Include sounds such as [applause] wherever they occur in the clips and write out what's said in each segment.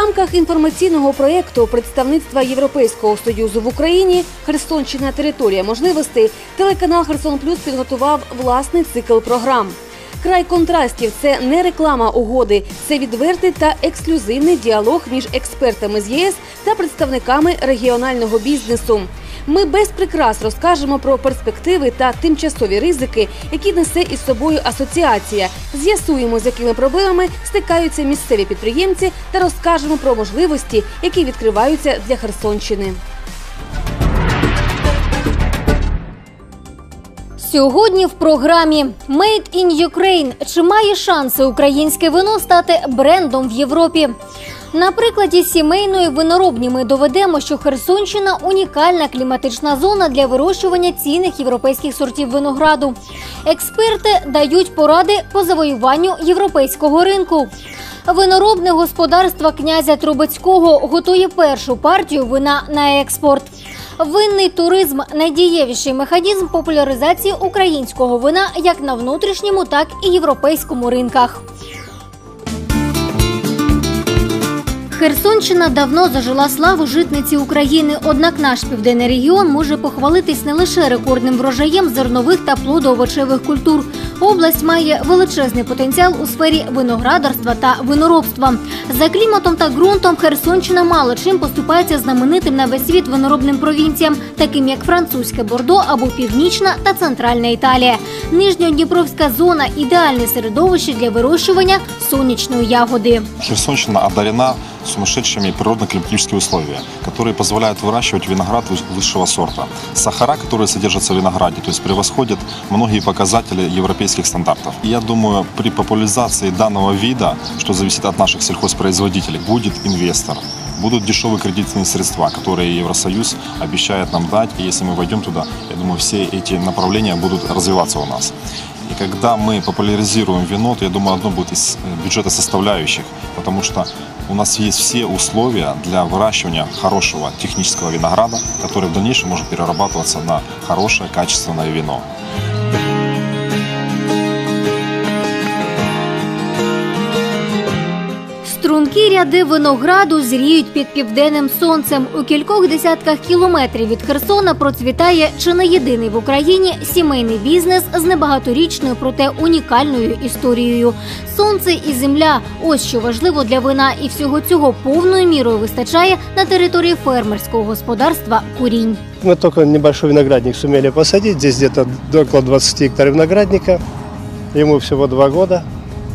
Рамках інформаційного проєкту представництва Європейського союзу в Україні Херсонщина територія можливостей телеканал Херсон Плюс підготував власний цикл програм. Край контрастів це не реклама угоди, це відвертий та ексклюзивний діалог між експертами з ЄС та представниками регіонального бізнесу. Ми без прикрас розкажемо про перспективи та тимчасові ризики, які несе із собою асоціація. З'ясуємо, з якими проблемами стикаються місцеві підприємці, та розкажемо про можливості, які відкриваються для Херсонщини. Сьогодні в програмі Made in Ukraine. Чи має шанси українське вино стати брендом в Європі? На прикладі сімейної виноробні ми доведемо, що Херсонщина унікальна кліматична зона для вирощування цінних європейських сортів винограду. Експерти дають поради по завоюванню європейського ринку. Виноробне господарство князя Трубецького готує першу партію вина на експорт. Винний туризм найдієвіший механізм популяризації українського вина як на внутрішньому, так і європейському ринках. Херсонщина давно зажила славу житниці України. Однак наш південний регіон може похвалитись не лише рекордним врожаєм зернових та плодоовочевих культур. Область має величезний потенціал у сфері виноградарства та виноробства. За кліматом та ґрунтом Херсонщина мало чим поступається знаменитим на весь світ виноробним провінціям, таким як французьке Бордо або Північна та Центральна Італія. Нижньодніпровська зона ідеальне середовище для вирощування сонячної ягоди. Херсонщина одарена сумасшедшими природно-климатическими условия, которые позволяют выращивать виноград выс- высшего сорта. Сахара, которые содержатся в винограде, то есть превосходят многие показатели европейских стандартов. И я думаю, при популяризации данного вида, что зависит от наших сельхозпроизводителей, будет инвестор. Будут дешевые кредитные средства, которые Евросоюз обещает нам дать. И если мы войдем туда, я думаю, все эти направления будут развиваться у нас. И когда мы популяризируем вино, то я думаю, одно будет из э, бюджета составляющих, потому что у нас есть все условия для выращивания хорошего технического винограда, который в дальнейшем может перерабатываться на хорошее качественное вино. Стрункі ряди винограду зріють під південним сонцем. У кількох десятках кілометрів від Херсона процвітає чи не єдиний в Україні сімейний бізнес з небагаторічною, проте унікальною історією. Сонце і земля ось що важливо для вина, і всього цього повною мірою вистачає на території фермерського господарства Курінь. Мы только небольшой виноградник сумели посадить. Здесь где-то около 20 гектаров виноградника. Ему всего два года.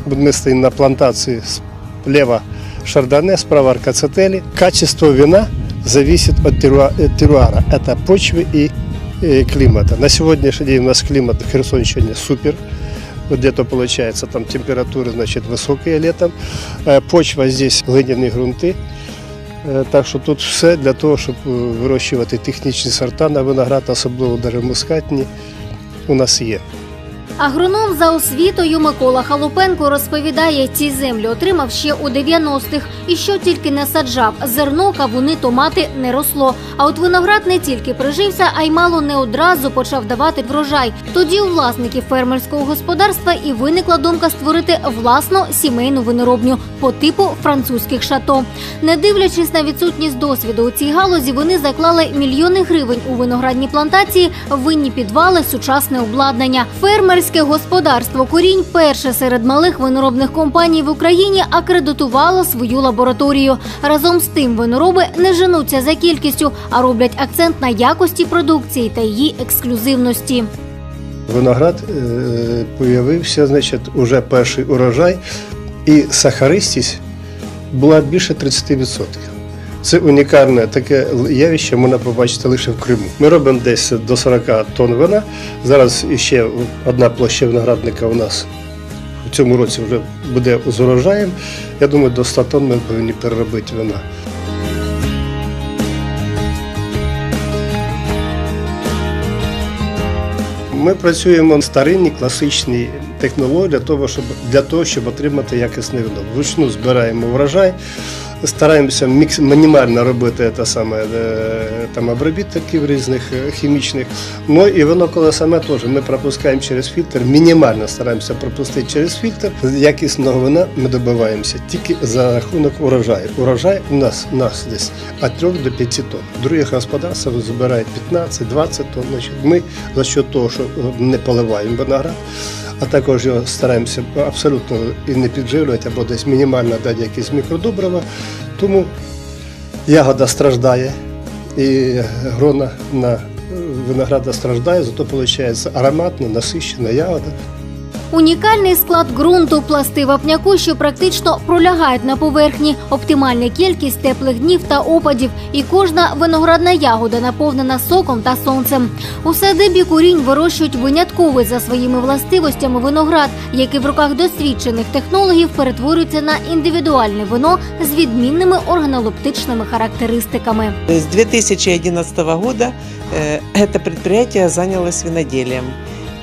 Мы стоим на плантации слева шардоне, справа аркацетели. Качество вина зависит от теруа- от теруара. Это почвы и э, климата. На сегодняшний день у нас климат в Херсонщине супер. Вот где-то получается там температуры значит высокие летом. Э, Почва здесь глиняные грунты. Е, Так що тут все для того, щоб е, вирощувати технічні сорта на виноград, особливо деревмускатні, у нас є. Агроном за освітою Микола Халупенко розповідає, ці землі отримав ще у 90-х. І що тільки не саджав зерно, кавуни, томати не росло. А от виноград не тільки прижився, а й мало не одразу почав давати врожай. Тоді у власників фермерського господарства і виникла думка створити власну сімейну виноробню по типу французьких шато. Не дивлячись на відсутність досвіду у цій галузі, вони заклали мільйони гривень у виноградні плантації, винні підвали, сучасне обладнання. Фермерське господарство Корінь перше серед малих виноробних компаній в Україні акредитувало свою лабораторію. Разом з тим винороби не женуться за кількістю, а роблять акцент на якості продукції та її ексклюзивності. Виноград е, появився, значить, уже перший урожай, і сахаристість була більше 30%. Це унікальне таке явище можна побачити лише в Криму. Ми робимо десь до 40 тонн вина. Зараз ще одна площа виноградника у нас в цьому році вже буде з урожаєм. Я думаю, до 100 тонн ми повинні переробити вина. Ми працюємо старинні класичні технології для того, щоб для того, щоб отримати якісне вино. Вручну збираємо врожай, Стараємося мікс, мінімально робити те саме е, там обробітків різних е, хімічних. Ну і воно коли саме теж ми пропускаємо через фільтр, мінімально стараємося пропустити через фільтр. Якісного вина ми добиваємося тільки за рахунок урожаю. Урожай у нас, у нас десь від 3 до 5 тонн. Другі господарства збирають 15-20 тонн. Значить, ми за що того, що е, не поливаємо виноград, а також його стараємося абсолютно і не підживлювати, або десь мінімально дати якісь мікродобрива. Тому ягода страждає і грона на винограда страждає, зато виходить ароматна, насищена ягода. Унікальний склад ґрунту, пласти вапняку, що практично пролягають на поверхні, оптимальна кількість теплих днів та опадів, і кожна виноградна ягода наповнена соком та сонцем. У садибі курінь вирощують винятковий за своїми властивостями виноград, який в руках досвідчених технологів перетворюється на індивідуальне вино з відмінними органолептичними характеристиками. С 2011 года э, это предприятие занялось виноделием.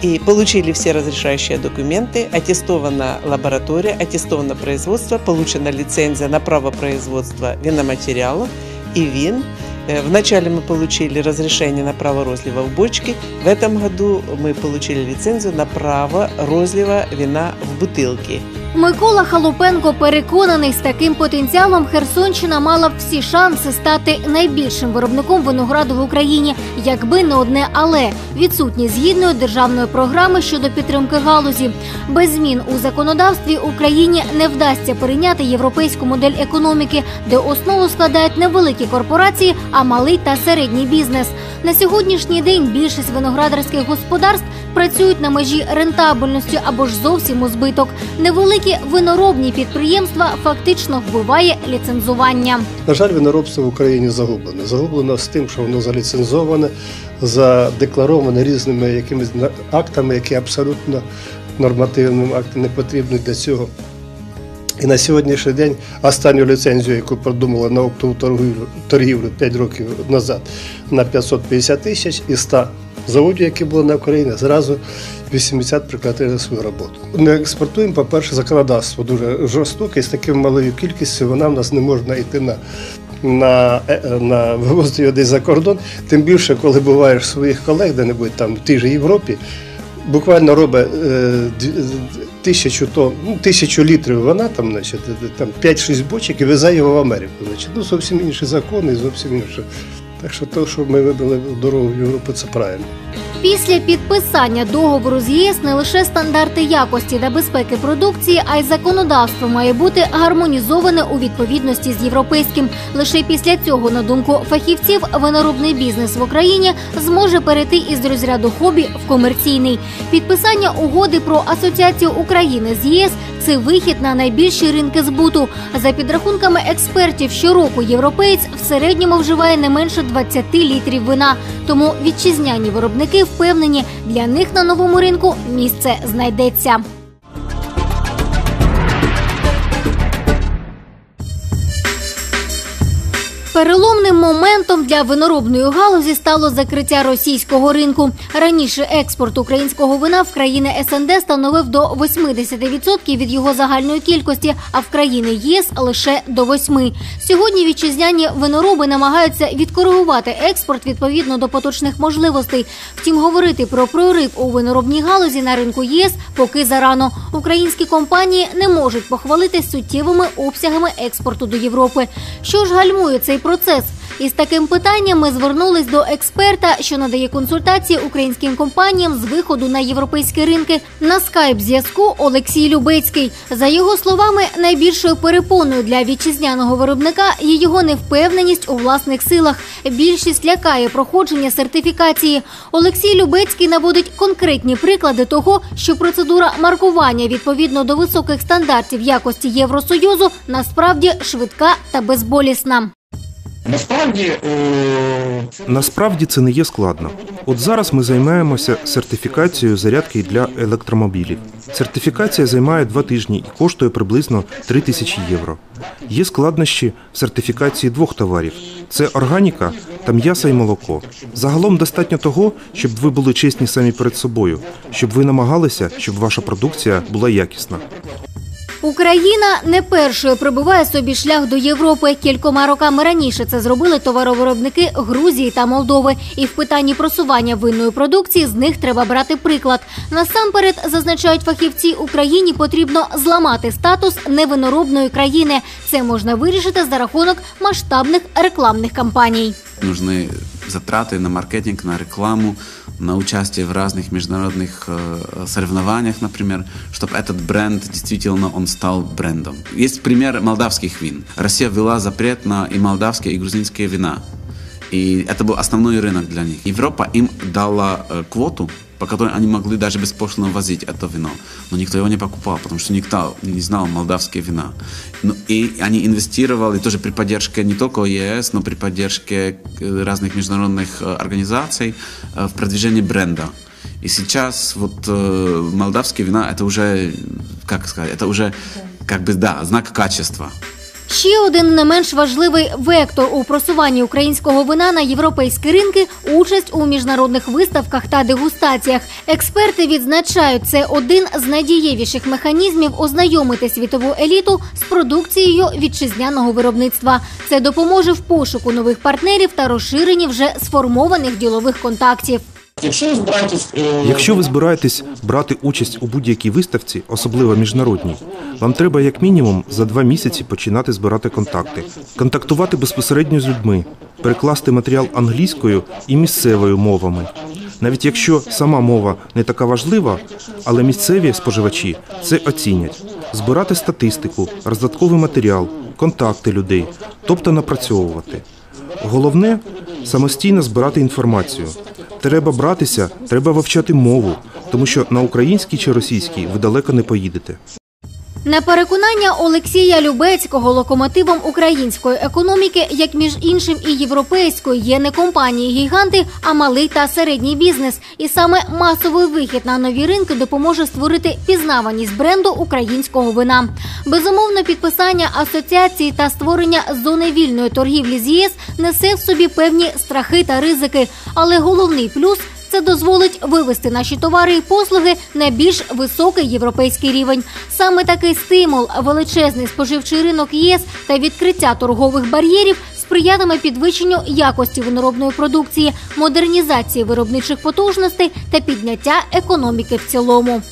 И получили все разрешающие документы, аттестована лаборатория, аттестовано производство, получена лицензия на право производства виноматериалов и вин. Э, Вначале мы получили разрешение на право розлива в бочке. В этом году мы получили лицензию на право розлива вина в бутылке. Микола Халупенко переконаний, з таким потенціалом Херсонщина мала б всі шанси стати найбільшим виробником винограду в Україні, якби не одне але відсутність згідної державної програми щодо підтримки галузі. Без змін у законодавстві Україні не вдасться перейняти європейську модель економіки, де основу складають не великі корпорації, а малий та середній бізнес. На сьогоднішній день більшість виноградарських господарств працюють на межі рентабельності або ж зовсім у збиток. Невеликі виноробні підприємства фактично вбиває ліцензування. На жаль, виноробство в Україні загублене. Загублено з тим, що воно заліцензоване, задеклароване різними якимись актами, які абсолютно нормативним актом не потрібні для цього. І на сьогоднішній день останню ліцензію, яку придумали на оптову торгівлю, торгівлю 5 років назад на 550 тисяч і 100 заводів, які були на Україні, зразу 80 прекратили свою роботу. Ми експортуємо, по-перше, законодавство дуже жорстоке, з такою малою кількістю вона в нас не можна йти на. На, е, е, на вивозити його десь за кордон, тим більше, коли буваєш своїх колег, де-небудь там в тій же Європі, буквально робить е, тисячу тонн, ну, тисячу літрів вона там, значить, е, там 5-6 бочок і везе його в Америку. Значить. Ну, зовсім інші закони, зовсім інше. Так що те, що ми вибрали дорогу в Європу, це правильно. Після підписання договору з ЄС не лише стандарти якості та безпеки продукції, а й законодавство має бути гармонізоване у відповідності з європейським. Лише після цього, на думку фахівців, виноробний бізнес в Україні зможе перейти із розряду хобі в комерційний. Підписання угоди про асоціацію України з ЄС це вихід на найбільші ринки збуту. За підрахунками експертів, щороку європеєць в середньому вживає не менше 20 літрів вина. Тому вітчизняні виробники впевнені, для них на новому ринку місце знайдеться. Переломним моментом для виноробної галузі стало закриття російського ринку. Раніше експорт українського вина в країни СНД становив до 80% від його загальної кількості, а в країни ЄС лише до 8%. Сьогодні вітчизняні винороби намагаються відкоригувати експорт відповідно до поточних можливостей. Втім, говорити про прорив у виноробній галузі на ринку ЄС поки зарано. Українські компанії не можуть похвалитись суттєвими обсягами експорту до Європи. Що ж гальмує цей процес? Із таким питанням ми звернулись до експерта, що надає консультації українським компаніям з виходу на європейські ринки. На скайп зв'язку Олексій Любецький. За його словами, найбільшою перепоною для вітчизняного виробника є його невпевненість у власних силах. Більшість лякає проходження сертифікації. Олексій Любецький наводить конкретні приклади того, що процедура маркування відповідно до високих стандартів якості Євросоюзу насправді швидка та безболісна. Насправді е, Насправді це не є складно. От зараз ми займаємося сертифікацією зарядки для електромобілів. Сертифікація займає два тижні і коштує приблизно 3 тисячі євро. Є складнощі в сертифікації двох товарів: це органіка та м'ясо і молоко. Загалом достатньо того, щоб ви були чесні самі перед собою, щоб ви намагалися, щоб ваша продукція була якісна. Україна не першою пробиває собі шлях до Європи. Кількома роками раніше це зробили товаровиробники Грузії та Молдови. І в питанні просування винної продукції з них треба брати приклад. Насамперед, зазначають фахівці, Україні потрібно зламати статус невиноробної країни. Це можна вирішити за рахунок масштабних рекламних кампаній. Нужны затраты на маркетинг, на рекламу, на участие в разных международных э, соревнованиях, например, чтобы этот бренд действительно он стал брендом. Есть пример молдавских вин. Россия ввела запрет на и молдавские, и грузинские вина. И это был основной рынок для них. Европа им дала э, квоту, по которой они могли даже беспошлино возить это вино. Но никто его не покупал, потому что никто не знал молдавские вина. Ну, и они инвестировали тоже при поддержке не только ЕС, но при поддержке э, разных международных э, организаций э, в продвижении бренда. И сейчас вот э, молдавские вина это уже, как сказать, это уже как бы да, знак качества. Ще один не менш важливий вектор у просуванні українського вина на європейські ринки участь у міжнародних виставках та дегустаціях. Експерти відзначають, це один з найдієвіших механізмів ознайомити світову еліту з продукцією вітчизняного виробництва. Це допоможе в пошуку нових партнерів та розширенні вже сформованих ділових контактів. Якщо ви збираєтесь, е, Якщо ви збираєтесь брати участь у будь-якій виставці, особливо міжнародній, вам треба як мінімум за два місяці починати збирати контакти, контактувати безпосередньо з людьми, перекласти матеріал англійською і місцевою мовами. Навіть якщо сама мова не така важлива, але місцеві споживачі це оцінять. Збирати статистику, роздатковий матеріал, контакти людей, тобто напрацьовувати. Головне самостійно збирати інформацію. Треба братися, треба вивчати мову, тому що на українській чи російській ви далеко не поїдете. На переконання Олексія Любецького локомотивом української економіки, як між іншим і європейської, є не компанії-гіганти, а малий та середній бізнес. І саме масовий вихід на нові ринки допоможе створити пізнаваність бренду українського вина. Безумовно, підписання асоціації та створення зони вільної торгівлі з ЄС несе в собі певні страхи та ризики. Але головний плюс це дозволить вивести наші товари і послуги на більш високий європейський рівень. Саме такий стимул, величезний споживчий ринок ЄС та відкриття торгових бар'єрів сприятиме підвищенню якості виноробної продукції, модернізації виробничих потужностей та підняття економіки в цілому.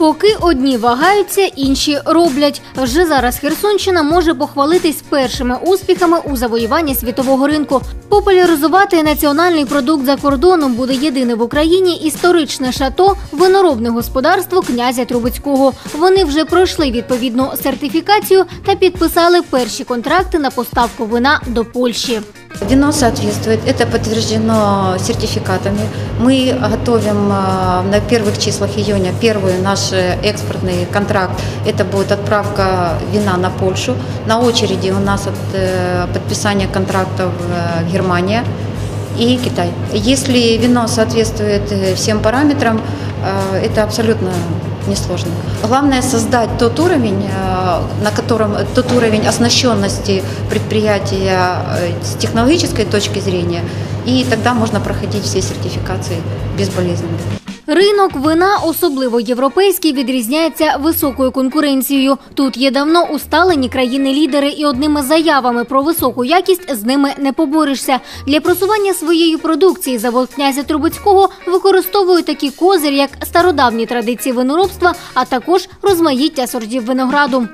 Поки одні вагаються, інші роблять. Вже зараз Херсонщина може похвалитись першими успіхами у завоюванні світового ринку. Популяризувати національний продукт за кордоном буде єдине в Україні історичне шато виноробне господарство князя Трубецького. Вони вже пройшли відповідну сертифікацію та підписали перші контракти на поставку вина до Польщі. Вино соответствует, это подтверждено сертификатами. Мы готовим а, на первых числах июня первый наш э, экспортный контракт. Это будет отправка вина на Польшу. На очереди у нас от э, подписания контрактов э, Германия и Китай. Если вино соответствует э, всем параметрам, э, это абсолютно несложно. Главное создать тот уровень, э, на котором тот уровень оснащенности предприятия э, с технологической точки зрения, и тогда можно проходить все сертификации безболезненно. Ринок вина, особливо європейський, відрізняється високою конкуренцією. Тут є давно усталені країни-лідери, і одними заявами про високу якість з ними не поборишся. Для просування своєї продукції завод князя Трубецького використовує такі козирі, як стародавні традиції виноробства, а також розмаїття сортів винограду.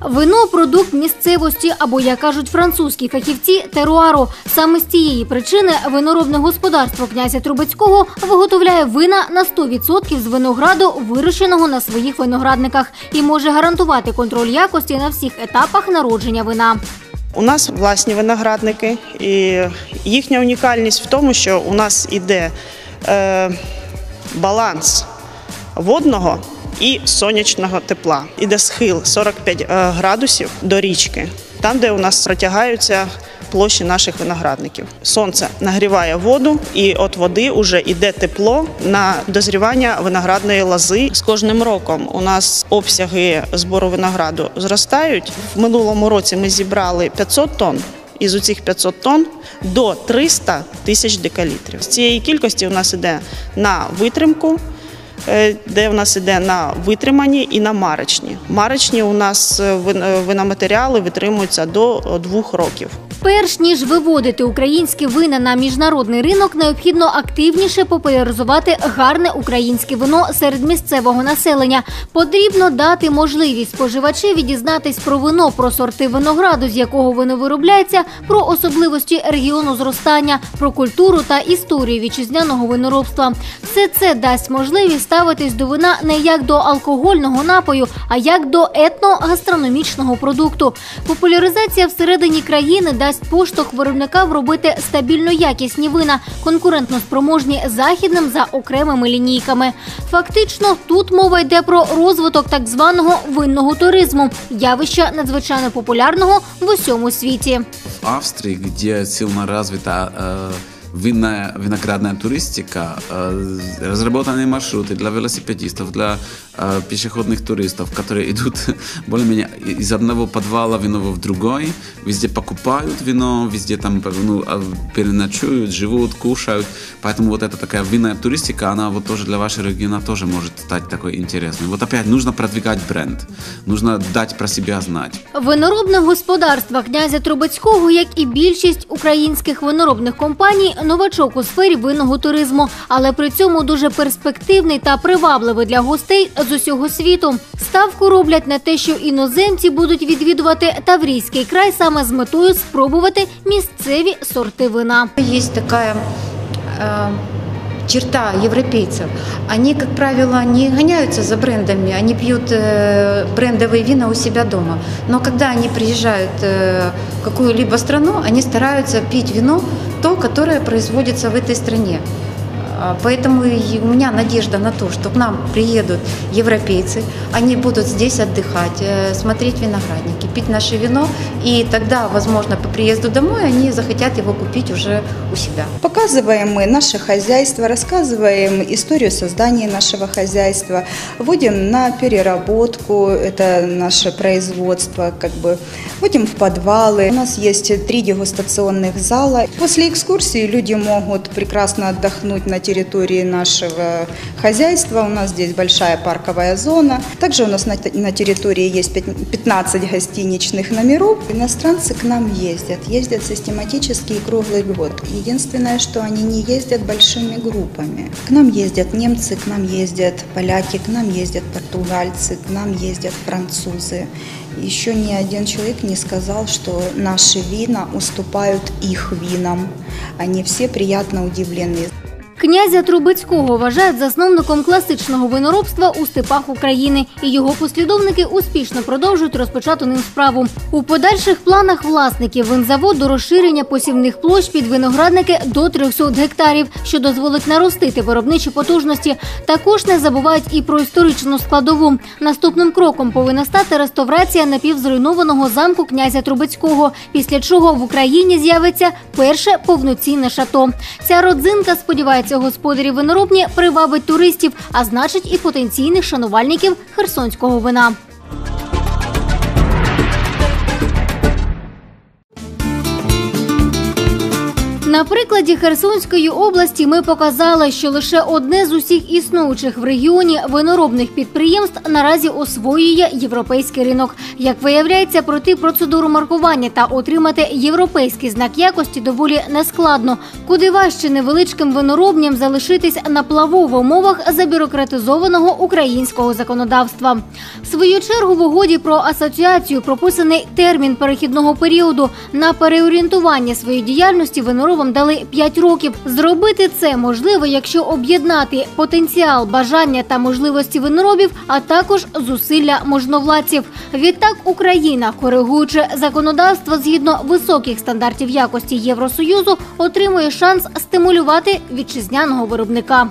Вино продукт місцевості або, як кажуть французькі фахівці, теруару. Саме з цієї причини виноробне господарство князя Трубецького виготовляє вина на 100% з винограду, вирощеного на своїх виноградниках, і може гарантувати контроль якості на всіх етапах народження вина. У нас власні виноградники, і їхня унікальність в тому, що у нас іде е, баланс водного і сонячного тепла. Іде схил 45 е, градусів до річки, там, де у нас протягаються площі наших виноградників. Сонце нагріває воду, і от води вже йде тепло на дозрівання виноградної лози. З кожним роком у нас обсяги збору винограду зростають. В минулому році ми зібрали 500 тонн. із оцих 500 тонн до 300 тисяч декалітрів. З цієї кількості у нас іде на витримку, де у нас іде на витримані і на марочні. Марочні у нас е, е, виноматеріали витримуються до е, двох років. Перш ніж виводити українські вина на міжнародний ринок, необхідно активніше популяризувати гарне українське вино серед місцевого населення. Потрібно дати можливість споживачеві дізнатись про вино, про сорти винограду, з якого воно виробляється, про особливості регіону зростання, про культуру та історію вітчизняного виноробства. Все це дасть можливість ставитись до вина не як до алкогольного напою, а як до етногастрономічного продукту. Популяризація всередині країни дасть поштовх виробникам робити стабільно якісні вина, конкурентно спроможні західним за окремими лінійками. Фактично, тут мова йде про розвиток так званого винного туризму, явища надзвичайно популярного в усьому світі. В Австрии, где сильно развита э, винная, виноградная туристика, э, разработаны маршруты для велосипедистов, для э, пешеходных туристов, которые идут [laughs] более-менее из одного подвала винового в другой, везде покупают вино, везде там ну, а, переночуют, живут, кушают. Поэтому вот эта такая винная туристика, она вот тоже для вашего региона тоже может стать такой интересной. Вот опять нужно продвигать бренд, нужно дать про себя знать. Виноробне господарство князя Трубецького, як і більшість українських виноробних компаній, новачок у сфері винного туризму, але при цьому дуже перспективний та привабливий для гостей з усього світу. Ставку роблять на те, що іноземці будуть відвідувати Таврійський край саме з метою спробувати місцеві сорти вина. Есть такая э, черта европейцев. Они, как правило, не гоняются за брендами, они пьют э, брендовые вина у себя дома. Но когда они приезжают э, в какую-либо страну, они стараются пить вино, то, которое производится в этой стране. А, Поэтому и у меня надежда на то, что к нам приедут европейцы, они будут здесь отдыхать, э, смотреть виноградники, пить наше вино, и тогда, возможно, по приезду домой они захотят его купить уже у себя. Показываем мы наше хозяйство, рассказываем историю создания нашего хозяйства, вводим на переработку, это наше производство, как бы, вводим в подвалы. У нас есть три дегустационных зала. После экскурсии люди могут прекрасно отдохнуть на территории нашего хозяйства. У нас здесь большая парковая зона. Также у нас на, на территории есть пят- 15 гостиничных номеров. Иностранцы к нам ездят, ездят систематически и круглый год. Единственное, что они не ездят большими группами. К нам ездят немцы, к нам ездят поляки, к нам ездят португальцы, к нам ездят французы. Еще ни один человек не сказал, что наши вина уступают их винам. Они все приятно удивлены. Князя Трубецького вважають засновником класичного виноробства у степах України, і його послідовники успішно продовжують розпочату ним справу. У подальших планах власників винзаводу розширення посівних площ під виноградники до 300 гектарів, що дозволить наростити виробничі потужності. Також не забувають і про історичну складову. Наступним кроком повинна стати реставрація напівзруйнованого замку князя Трубецького, після чого в Україні з'явиться перше повноцінне шато. Ця родзинка, сподіваються господарі виноробні, привабить туристів, а значить і потенційних шанувальників херсонського вина. На прикладі Херсонської області ми показали, що лише одне з усіх існуючих в регіоні виноробних підприємств наразі освоює європейський ринок. Як виявляється, пройти процедуру маркування та отримати європейський знак якості доволі нескладно. Куди важче невеличким виноробням залишитись на плаву в умовах забюрократизованого українського законодавства. В свою чергу в угоді про асоціацію прописаний термін перехідного періоду на переорієнтування своєї діяльності виноробам дали 5 років. Зробити це можливо, якщо об'єднати потенціал, бажання та можливості виноробів, а також зусилля можновладців. Відтак Україна, коригуючи законодавство згідно високих стандартів якості Євросоюзу, отримує шанс стимулювати вітчизняного виробника.